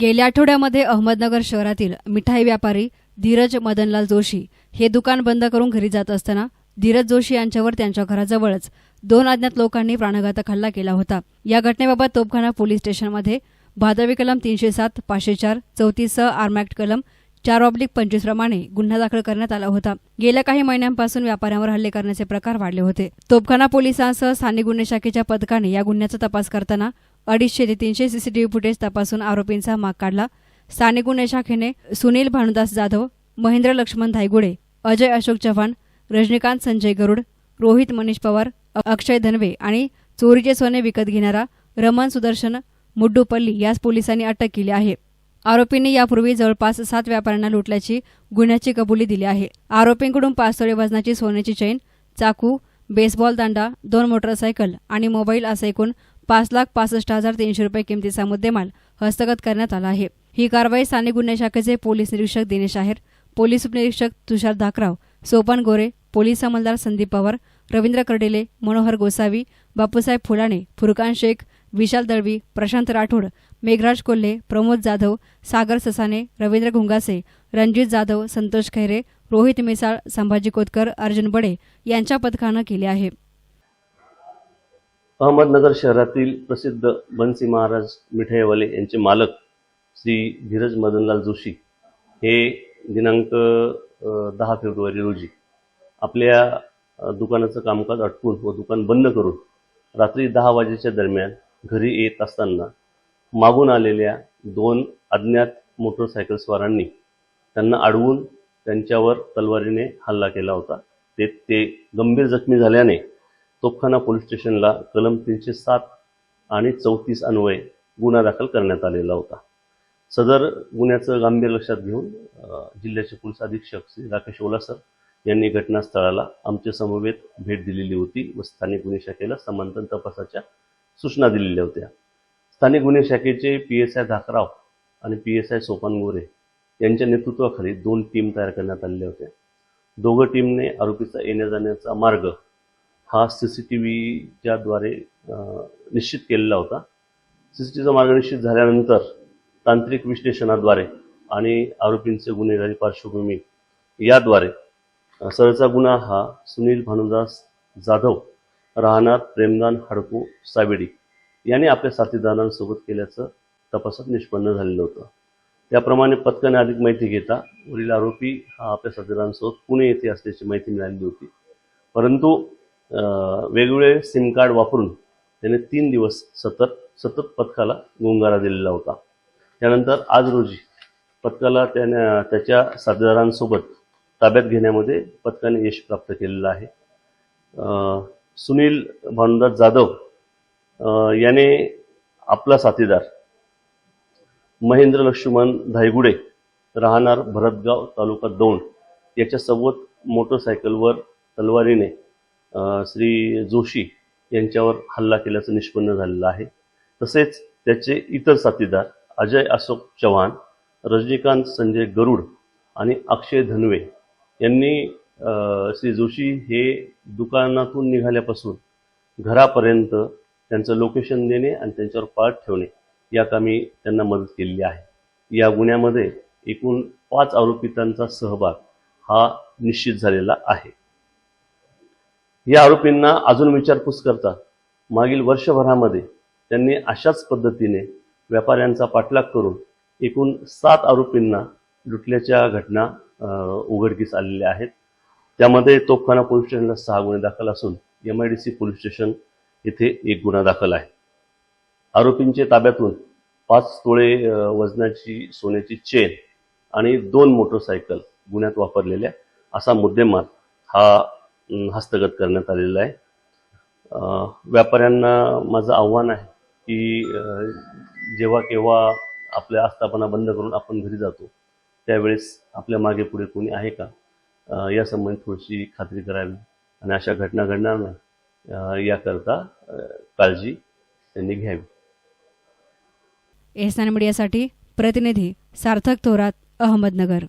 गेल्या आठवड्यामध्ये अहमदनगर शहरातील मिठाई व्यापारी धीरज मदनलाल जोशी हे दुकान बंद करून घरी जात असताना धीरज जोशी यांच्यावर त्यांच्या घराजवळच दोन अज्ञात लोकांनी प्राणघातक हल्ला केला होता. या घटनेबाबत तोपखाना पोलीस स्टेशनमध्ये भादवी कलम तीनशे सात पाचशे चार चौतीससह आर्मॅक्ट कलम चार ऑब्लिक पंचवीस प्रमाणे गुन्हा दाखल करण्यात आला होता. गेल्या काही महिन्यांपासून व्यापाऱ्यांवर हल्ले करण्याचे प्रकार वाढले होते. तोपखाना पोलिसांसह स्थानिक गुन्हे शाखेच्या पथकाने या गुन्ह्याचा तपास करताना अडीचशे ते तीनशे सीसीटीव्ही फुटेज तपासून आरोपींचा माग काढला. स्थानिक गुन्हे शाखेने सुनील भानुदास जाधव महेंद्र लक्ष्मण धायगुडे अजय अशोक चव्हाण रजनीकांत संजय गरुड रोहित मनीष पवार अक्षय धनवे आणि चोरीचे सोने विकत घेणारा रमण सुदर्शन मुड्डूपल्ली यास पोलिसांनी अटक केली आहे. आरोपींनी यापूर्वी जवळपास सात व्यापाऱ्यांना लुटल्याची गुन्ह्याची कबुली दिली आहे. आरोपींकडून पाच तोळे वजनाची सोन्याची चैन चाकू बेसबॉल दांडा दोन मोटरसायकल आणि मोबाईल असा एकूण पाच लाख पासष्ट हजार तीनशे रुपये किमतीचा मुद्देमाल हस्तगत करण्यात आला आहे. ही कारवाई स्थानिक गुन्हे शाखेचे पोलीस निरीक्षक दिनेश आहेर पोलीस उपनिरीक्षक तुषार धाकराव सोपान गोरे पोलीस अंमलदार संदीप पवार रवींद्र कर्डिले मनोहर गोसावी बापूसाहेब फुलाणे फुरकान शेख विशाल दळवी प्रशांत राठोड मेघराज कोल्हे प्रमोद जाधव सागर ससाने रवींद्र घुंगासे रणजित जाधव संतोष खैरे रोहित मिसाळ संभाजी कोतकर अर्जुन बडे यांच्या पथकानं केले आहे. अहमदनगर शहरातील प्रसिद्ध बन्सी महाराज मिठाईवाले यांचे मालक श्री धीरज मदनलाल जोशी हे दिनांक दहा फेब्रुवारी रोजी आपल्या दुकानाचं कामकाज अटकून व दुकान बंद करून रात्री दहा वाजेच्या दरम्यान घरी येत असताना मागून आलेल्या दोन अज्ञात मोटरसायकलस्वारांनी त्यांना अडवून त्यांच्यावर तलवारीने हल्ला केला होता. ते ते गंभीर जखमी झाल्याने तोपखाना पोलीस स्टेशनला कलम तीनशे सात आणि चौतीस अन्वये गुन्हा दाखल करण्यात आलेला होता. सदर गुन्ह्याचं गांभीर्य लक्षात घेऊन जिल्ह्याचे पोलीस अधीक्षक श्री राकेश ओलासर यांनी घटनास्थळाला आमच्या समवेत भेट दिलेली होती व स्थानिक गुन्हे शाखेला समांतर तपासाच्या सूचना दिलेल्या होत्या. स्थानिक गुन्हे शाखेचे पी एस आय धाकराव आणि P S I Sopan Gore यांच्या नेतृत्वाखाली दोन टीम तयार करण्यात आलेल्या होत्या. दोघं टीमने आरोपीचा येण्या जाण्याचा मार्ग हा सी सी टी व्हीच्याद्वारे निश्चित केलेला होता. सी सी टी मार्ग निश्चित झाल्यानंतर तांत्रिक विश्लेषणाद्वारे आणि आरोपींचे गुन्हेगारी पार्श्वभूमी याद्वारे सरचा गुन्हा हा सुनील भानुदास जाधव राहणार प्रेमदान हडको सावेडी यांनी आपल्या साथीदारांसोबत केल्याचं तपासात निष्पन्न झालेलं होतं. त्याप्रमाणे पथकाने अधिक माहिती घेता वरील आरोपी हा आपल्या साथीदारांसोबत पुणे येथे असल्याची माहिती मिळालेली होती. परंतु वेगवेगळे सिम कार्ड वापरून त्याने तीन दिवस सतत सतत पथकाला गुंगारा दिलेला होता. त्यानंतर आज रोजी पथकाला त्याने त्याच्या साथीदारांसोबत ताब्यात घेण्यामध्ये पथकाने यश प्राप्त केलेलं आहे. सुनील भानुदास जाधव याने आपला साथीदार महेंद्र लक्ष्मण धायगुडे राहणार भरतगाव तालुका दौंड याच्यासोबत मोटरसायकलवर तलवारीने श्री जोशी यांच्यावर हल्ला केल्याचं निष्पन्न झालेलं आहे. तसेच त्याचे इतर साथीदार अजय अशोक चव्हाण रजनीकांत संजय गरुड आणि अक्षय धनवे यांनी श्री जोशी हे दुकानातून निघाल्यापासून घरापर्यंत त्यांचं लोकेशन देणे आणि त्यांच्यावर पाळत ठेवणे या कामी त्यांना मदत केलेली आहे. या गुन्ह्यामध्ये एकूण पाच आरोपितांचा सहभाग हा निश्चित झालेला आहे. या आरोपींना अजून विचारपूस करता मागील वर्षभरामध्ये त्यांनी अशाच पद्धतीने व्यापाऱ्यांचा पाठलाग करून एकूण सात आरोपींना लुटल्याच्या घटना उघडकीस आलेल्या आहेत. त्यामध्ये तोफखाना पोलीस स्टेशनला सहा गुन्हे दाखल असून M I D C police station येथे एक गुन्हा दाखल आहे. आरोपींचे ताब्यातून पाच तोळे वजनाची सोन्याची चेन आणि दोन मोटरसायकल गुन्ह्यात वापरलेल्या असा मुद्देमाल हा हस्तगत करण्यात आलेलं आहे. व्यापाऱ्यांना माझं आव्हान आहे की जेव्हा केव्हा आपल्या आस्थापना बंद करून आपण घरी जातो त्यावेळेस आपल्या मागे पुढे कोणी आहे का? या यासंबंधी थोडीशी खात्री करावी आणि अशा घटना घडणार नाही याकरता काळजी त्यांनी घ्यावी. एहसान मीडियासाठी प्रतिनिधी सार्थक थोरात अहमदनगर.